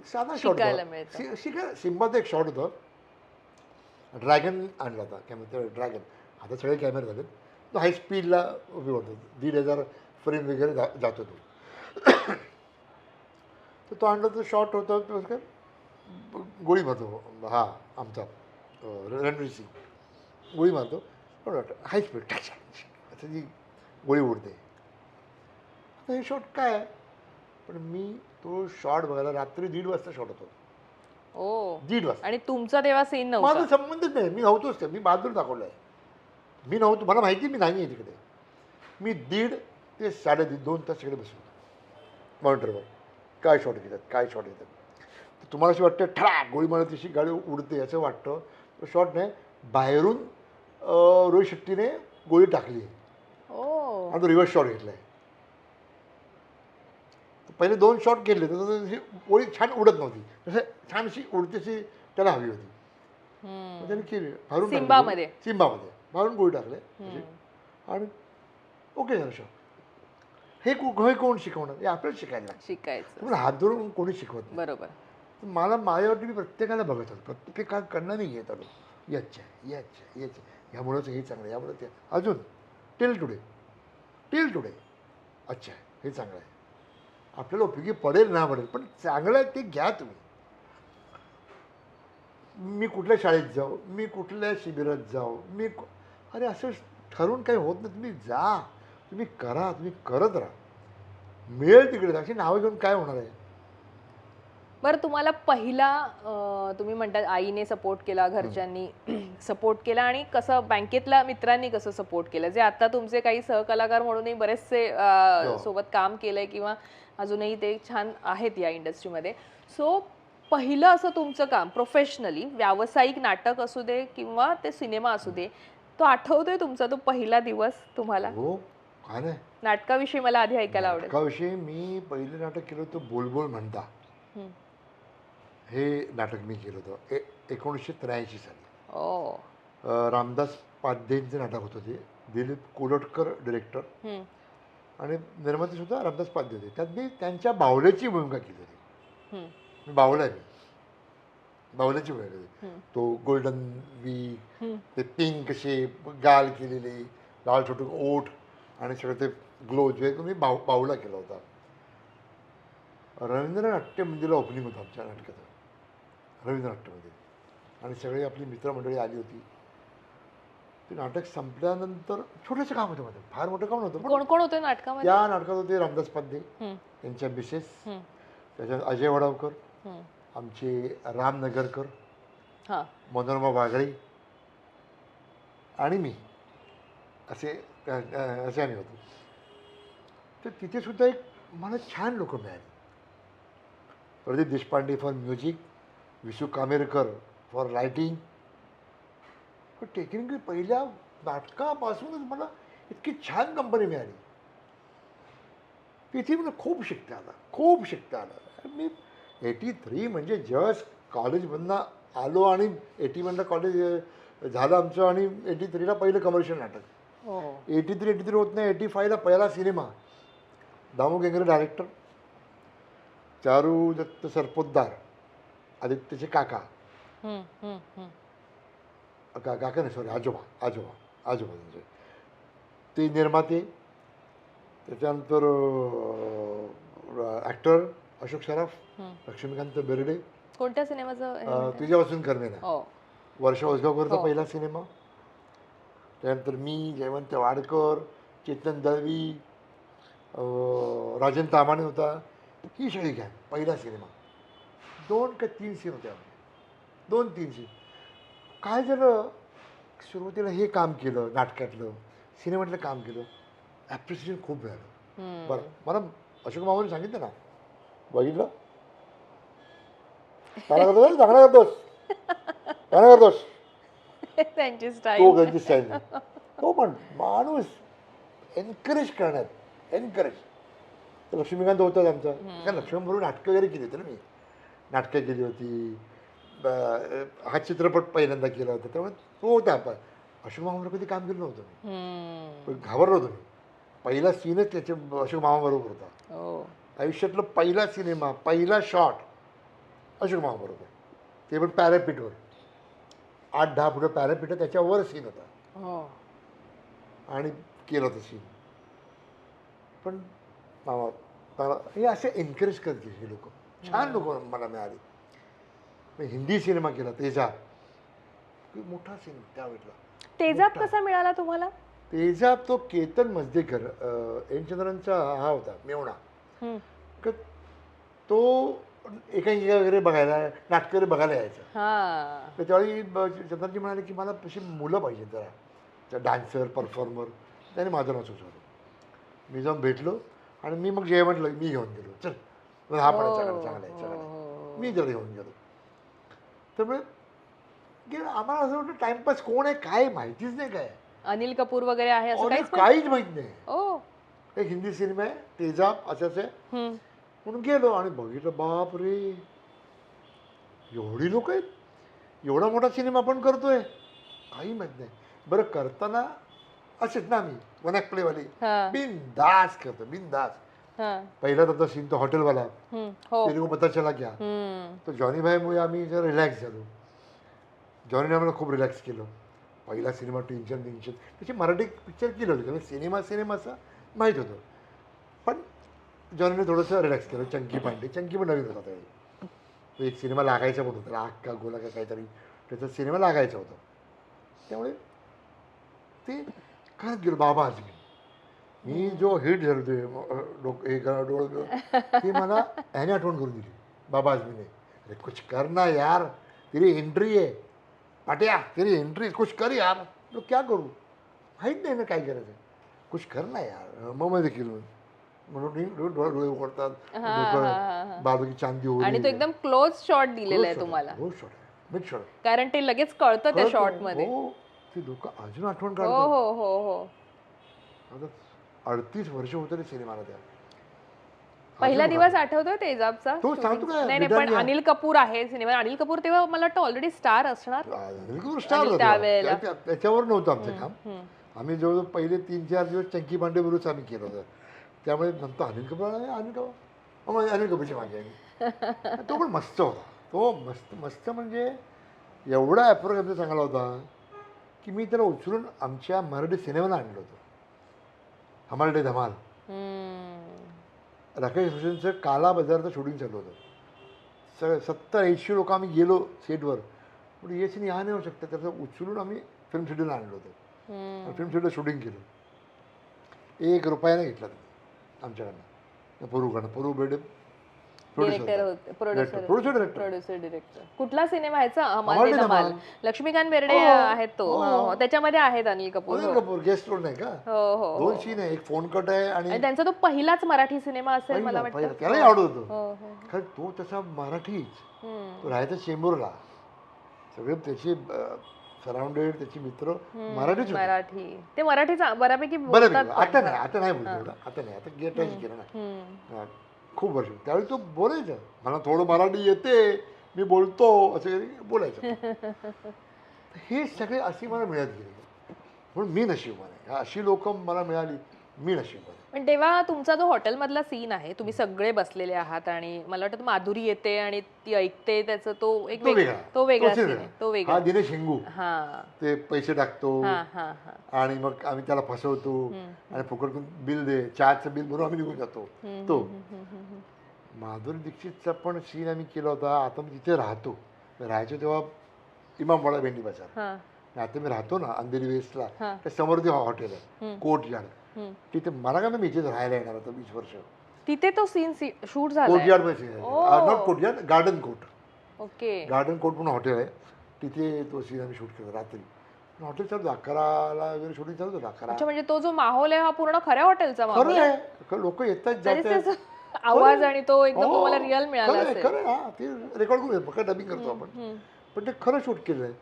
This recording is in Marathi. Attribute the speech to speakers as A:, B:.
A: एक साधा शॉट
B: शिकायला मिळतं.
A: सिम्बाचं एक शॉट होतं ड्रॅगन आणला होता कॅमेरा ड्रॅगन आता सगळे कॅमेरे झालेत. तो हाय स्पीडला उभी होतो दीड हजार फ्रेम वगैरे जा जातो तो तर तो आणला तो शॉट होता तो काय? गोळी मारतो. हा आमचा अं, रणवीर सिंग. गोळी मारतो. हाय स्पीड असं जी गोळी उडते. आता हे शॉट काय आहे? पण मी तो शॉट बघायला रात्री दीड वाजता शॉट होतो.
B: ओ.
A: दीड वाजता.
B: आणि तुमचा तेव्हा सीन
A: माझा
B: नव्हता
A: संबंधच नाही. मी नव्हतोच ते. मी बाजूला दाखवलं आहे. मी नव्हतो. मला माहिती मी नाही आहे तिकडे. मी दीड ते साडेदीड दोन तास तिकडे बसलो मॉनिटरवर काय शॉट घेतात? काय शॉट घेतात? तर तुम्हाला असं वाटतं ठळा गोळी मारत तशी गाडी उडते असं वाटतं. तो शॉट नाही बाहेरून अं, रोहित शेट्टीने गोळी टाकली.
B: ओ.
A: आणि तो रिव्हर्स शॉट घेतला आहे पहिले दोन शॉट घेतले तर तशी गोळी छान उडत नव्हती. तसं छान अशी उडतीशी त्याला हवी होती. मग त्याने केली. भारून? गोळी. सिम्बामध्ये भारून गोळी टाकले. अशी. आणि ओके झालं शॉट हे को- हे कोण शिकवणार? हे आपल्याला शिकायला लागतं.
B: शिकायचं.
A: हात धरून कोणी शिकवत नाही.
B: बरोबर.
A: तर मला माझ्यावरती मी प्रत्येकाला बघत होतो. प्रत्येकाकडनं मी घेत आलो याच्या याच्या याच्या ह्यामुळंच हे चांगलं आहे. यामुळं ते अजून. टिल टुडे टिल टुडे अच्छा हे चांगलं आहे. आपल्याला उपयोगी पडेल ना पडेल पण चांगलं आहे ते घ्या तुम्ही. मी कुठल्या शाळेत जाऊ मी कुठल्या शिबिरात जाऊ मी अरे असं ठरवून काही होत नाही तुम्ही जा तुम्ही करा तुम्ही करत राहा. मिळेल तिकडे अशी नावं घेऊन काय होणार आहे?
B: बरं तुम्हाला पहिला तुम्ही म्हणतात आईने सपोर्ट केला घरच्यांनी सपोर्ट केला आणि कसं बँकेतल्या मित्रांनी कसं सपोर्ट केलं? जे आता तुमचे काही सहकलाकार म्हणूनही बरेचसे
A: हो.
B: सोबत काम केलंय किंवा अजूनही ते छान आहेत या इंडस्ट्रीमध्ये सो पहिलं असं तुमचं काम प्रोफेशनली व्यावसायिक नाटक असू दे किंवा ते सिनेमा असू दे तो आठवतोय तुमचा तो पहिला दिवस तुम्हाला?
A: हो
B: नाटकाविषयी मला आधी ऐकायला आवडेल.
A: नाटकाविषयी मी पहिलं नाटक केलं होतं बोल बोल म्हणता. हे नाटक मी केलं होतं. ए एकोणीसशे त्र्याऐंशी साली.
B: ओ.
A: रामदास पाध्ये नाटक होतं ते. दिलीप कोलटकर डिरेक्टर. आणि निर्माते सुद्धा रामदास पाध्ये होते. त्यात मी त्यांच्या बावल्याची भूमिका केली होती. मी बावला मी. बावल्याची भूमिका केली. तो गोल्डन वी. ते पिंक असे गाल केलेले लाल छोटे ओठ आणि सगळं ते ग्लोज वगैरे मी बाव बावला केला होता. रवींद्र नाट्य मंदिरला ओपनिंग होतं आमच्या नाटकाचं. रवींद्र नाट्यमध्ये आणि सगळी आपली मित्रमंडळी आली होती. ते नाटक संपल्यानंतर छोटंसं काम होतं. माझं फार मोठं काम नव्हतं
B: कोण कोण होते नाटकामध्ये?
A: त्या नाटकात होते रामदास
B: हम्म,
A: त्यांच्या मिसेस त्याच्यात अजय वडावकर. आमचे राम नगरकर
B: हा.
A: मनोरमा वागळे आणि मी असे असे आम्ही होतो. तर तिथे सुद्धा एक मला छान लोक मिळाली. Pradeep Deshpande for music Vishu Kamerkar for writing पण टेक्निकली पहिल्या नाटकापासूनच मला इतकी छान कंपनी मिळाली. तिथे मला खूप शिकता आलं खूप शिकता आलं. मी एटी थ्री म्हणजे जस्ट कॉलेजमधनं आलो आणि एटी वनला कॉलेज झालं आमचं आणि एटी थ्रीला पहिलं कमर्शियल नाटक. एटी थ्री एटी थ्री होत नाही एटी फायला पहिला सिनेमा दामू गेंगरे डायरेक्टर चारू दत्त सरपोतदार. आदित्यचे काका. का काका नाही सॉरी आजोबा आजोबा आजोबा त्यांचे ते निर्माते त्याच्यानंतर ॲक्टर अशोक सराफ. लक्ष्मीकांत बेर्डे
B: कोणत्या सिनेमाचं म्हणताय?
A: तुझ्यापासून करणे ना वर्षा उसगावकरचा
B: हो.
A: पहिला सिनेमा त्यानंतर मी जयवंत वाडकर चेतन दळवी राजन तामाणे होता ही सगळी घ्या पहिला सिनेमा दोन का तीन सीन होते आपले दोन तीन सीन काय झालं? सुरुवातीला हे काम केलं नाटकातलं सिनेमातलं काम केलं. ॲप्रिसिएशन खूप मिळालं. बरं मला अशोक मामाने सांगितलं ना? बघितलं? काय करतोस? चांगला करतोस? काय करतोस?
B: त्यांची
A: तो त्यांची स्टाईल तो पण माणूस एनकरेज करण्यात एनकरेज तर लक्ष्मीकांत होताच आमचा कारण लक्ष्मणबरोबर नाटकं वगैरे केली होती ना मी. नाटकं केली होती. हा चित्रपट पहिल्यांदा केला होता. त्यामुळे तो होता. आपण अशोक मामाबरोबर कधी काम केलं नव्हतं मी. पण घाबरलो होतो मी. पहिला सीनच त्याच्या अशोक मामाबरोबर होता.
B: हो.
A: आयुष्यातला पहिला सिनेमा पहिला शॉट अशोक मामा बरोबर. ते पण पॅरापीटवर आठ दहा फुटं पॅरापीट त्याच्यावर सीन होता.
B: हो.
A: आणि केलं होतं सीन पण मामा हे असे एनकरेज करते हे लोक. छान लोक मला मिळाली. मी हिंदी सिनेमा केला तेजाब. मोठा सीन त्यावेळेला.
B: तेजाब कसा मिळाला तुम्हाला?
A: तेजाब तो केतन मजदेकर एन चंद्रांचा हा होता मेवणा. तो एकांकिका वगैरे बघायला नाटकं वगैरे बघायला यायचा.
B: हा.
A: तर त्यावेळी चंद्रजी म्हणाले की मला तशी मुलं पाहिजे जरा. डान्सर परफॉर्मर त्याने माझं नाव सुचवलं. मी जाऊन भेटलो आणि मी मग जे म्हटलं मी घेऊन गेलो. चल. हा पण आहे, चांगला आहे, चांगला आहे, चांगला आहे. मी जरा घेऊन गेलो. त्यामुळे की आम्हाला असं वाटतं टाइमपास कोण आहे काय माहितीच नाही काय
B: अनिल कपूर वगैरे आहे असं काहीच
A: माहीत नाही.
B: ओ
A: एक हिंदी सिनेमा आहे तेजाब असंच आहे. म्हणून गेलो आणि बघितलं बाप रे एवढी लोक आहेत. एवढा मोठा सिनेमा आपण करतोय. काही माहीत नाही. बरं करताना असेच ना आम्ही वन ॲक्ट प्लेवाली
B: हा.
A: बिनदास करतो बिनदास.
B: हा
A: पहिला तर सीन तो हॉटेलवाला.
B: हो.
A: तेरे को पता चला क्या
B: हम्म.
A: तो जॉनी भाईमुळे आम्ही जरा रिलॅक्स झालो. जॉनीने आम्हाला खूप रिलॅक्स केलं. पहिला सिनेमा टेन्शन टेन्शन त्याची मराठी पिक्चर केलं होतं? त्यामुळे सिनेमा सिनेमा असं माहीत होतं. पण जॉनीने थोडंसं रिलॅक्स केलं. चंकी पांडे. चंकी पण नवीन होता त्यावेळी तो एक सिनेमा लागायचा पण होता. आग का गोला का काहीतरी. त्याचा सिनेमा लागायचा होता. त्यामुळे ते करत गेलो. बाबा आजमी मी जो हिट झालो ते डोक हे करा डोळं ते मला ह्याने आठवण करून दिली बाबा आजमीने अरे कुछ करना यार तेरी एंट्री आहे. पाट्या तेरी एंट्री कुछ कर यार. तो क्या करू? माहीत नाही ना काय करायचं. कुछ कर ना यार. मग मध्ये केलं म्हणून डोळे डोळे उघडतात.
B: हा, हा, हा, हा.
A: बाजूची चांदी हो
B: आणि तो एकदम क्लोज शॉट दिलेला आहे तुम्हाला.
A: हो शॉट मिड शॉट
B: कारण ते लगेच कळतं त्या शॉर्टमध्ये.
A: हो ते लोक अजून आठवण
B: हो
A: काढतात
B: हो हो हो.
A: आता अडतीस वर्ष होतं ते सिनेमाला त्या
B: पहिला दिवस आठवतोय तेजाबचा?
A: तो सांगतो काय,
B: नाही नाही पण. अनिल कपूर आहे सिनेमा. अनिल कपूर तेव्हा मला वाटतं ऑलरेडी स्टार असणार.
A: स्टार
B: त्यावेळेला-
A: होता त्या- त्याच्यावर नव्हतं आमचं काम. आम्ही जवळजवळ पहिले तीन चार दिवस चंकी पांडे बरोबरच आम्ही केलं होतं. त्यामुळे नंतर अनिल कपूर आला, अनिल कपूर. मग अनिल कपूरची माझी आहे तो पण मस्त होता. तो मस्त मस्त म्हणजे एवढा ॲप्रोच आमचा चांगला होता की मी त्याला उचलून आमच्या मराठी सिनेमाला आणलं होतं. हमाल डे धमाल. राकेश रोशनचं काला बाजारचं शूटिंग चालू होतं. स सत्तर ऐंशी लोक आम्ही गेलो सेटवर पण येच नाही हा नाही होऊ शकतं त्याचं उचलून आम्ही फिल्म सिटीला आणलं होतं. फिल्म सिटीला शूटिंग केलं. एक रुपयाने घेतला आमच्याकडनं. पुरूकडनं. पुरू बेडे
B: डिरेक्टर होते. Producer
A: producer director
B: producer director कुठला सिनेमा ह्याचा
A: हमाल
B: धमाल.
A: धमाल.
B: लक्ष्मीकांत बेर्डे
A: हो.
B: आहेत तो.
A: हो.
B: त्याच्यामध्ये आहेत अनिल कपूर.
A: अनिल कपूर गेस्ट रोल नाही का?
B: हो हो,
A: दोन सीन आहे. एक फोन कट आहे आणि
B: त्यांचा तो पहिलाच मराठी सिनेमा असेल मला वाटतं.
A: त्यालाही आवडत
B: हो
A: कारण तो तसा मराठीच. तो राहायचा चेंबूरला. सगळे त्याचे सराउंडेड त्याचे मित्र मराठीच
B: मराठी. ते मराठीचा बऱ्यापैकी.
A: आता नाही आता नाही बोलतो आता नाही. आता गेट केलं ना
B: हम्म.
A: हा, खूप वर्ष. त्यावेळी तो बोलायचा मला थोडं मराठी येते मी बोलतो असं बोलायचं. हे सगळे अशी मला मिळत गेले. म्हणून मी नशीबवान आहे. अशी लोक मला मिळाली. मी आहे
B: पण तेव्हा तुमचा जो हॉटेलमधला सीन आहे तुम्ही सगळे बसलेले आहात आणि मला वाटतं माधुरी येते आणि ती ऐकते त्याचा तो एक
A: तो
B: वेग-
A: वेगळा
B: तो वेगळा
A: तो
B: सीन. आहे तो
A: हा
B: वेगळा
A: दिनेश हिंगू.
B: हा.
A: ते पैसे टाकतो.
B: हा हा हा.
A: आणि मग आम्ही त्याला फसवतो. आणि फुकटकून बिल दे चहाचं बिल भरून आम्ही निघून जातो. तो.
B: हम्म, हम्म, हम्म.
A: माधुरी दीक्षितचा पण सीन आम्ही केला होता. आता मी तिथे राहतो. राहायचो तेव्हा इमामवाडा भेंडी बाजार.
B: हा.
A: आणि आता मी राहतो ना अंधेरी वेस्टला.
B: हा.
A: त्या समोर ते हॉटेल आहे.
B: हम्म.
A: Courtyard. तिथे मला काय मी इथेच राहायला येणार होतं वीस वर्ष.
B: तिथे तो सीन शूट झाला.
A: Not garden court
B: okay.
A: Garden court म्हणून हॉटेल आहे. तिथे तो सीन आम्ही शूट केला रात्री. हॉटेल चालू होतं, अकराला वगैरे शूटिंग चालू होतं अकरा.
B: अच्छा म्हणजे तो जो माहोल आहे हा पूर्ण खऱ्या हॉटेलचा माहोल
A: खरं
B: आहे?
A: लोक येतात जातात.
B: आवाज आणि तो एकदम
A: हो,
B: तुम्हाला रिअल मिळाला
A: खरं
B: असेल.
A: हा ते रेकॉर्ड करू फक्त डबिंग करतो आपण. पण ते खरं शूट केलं आहे.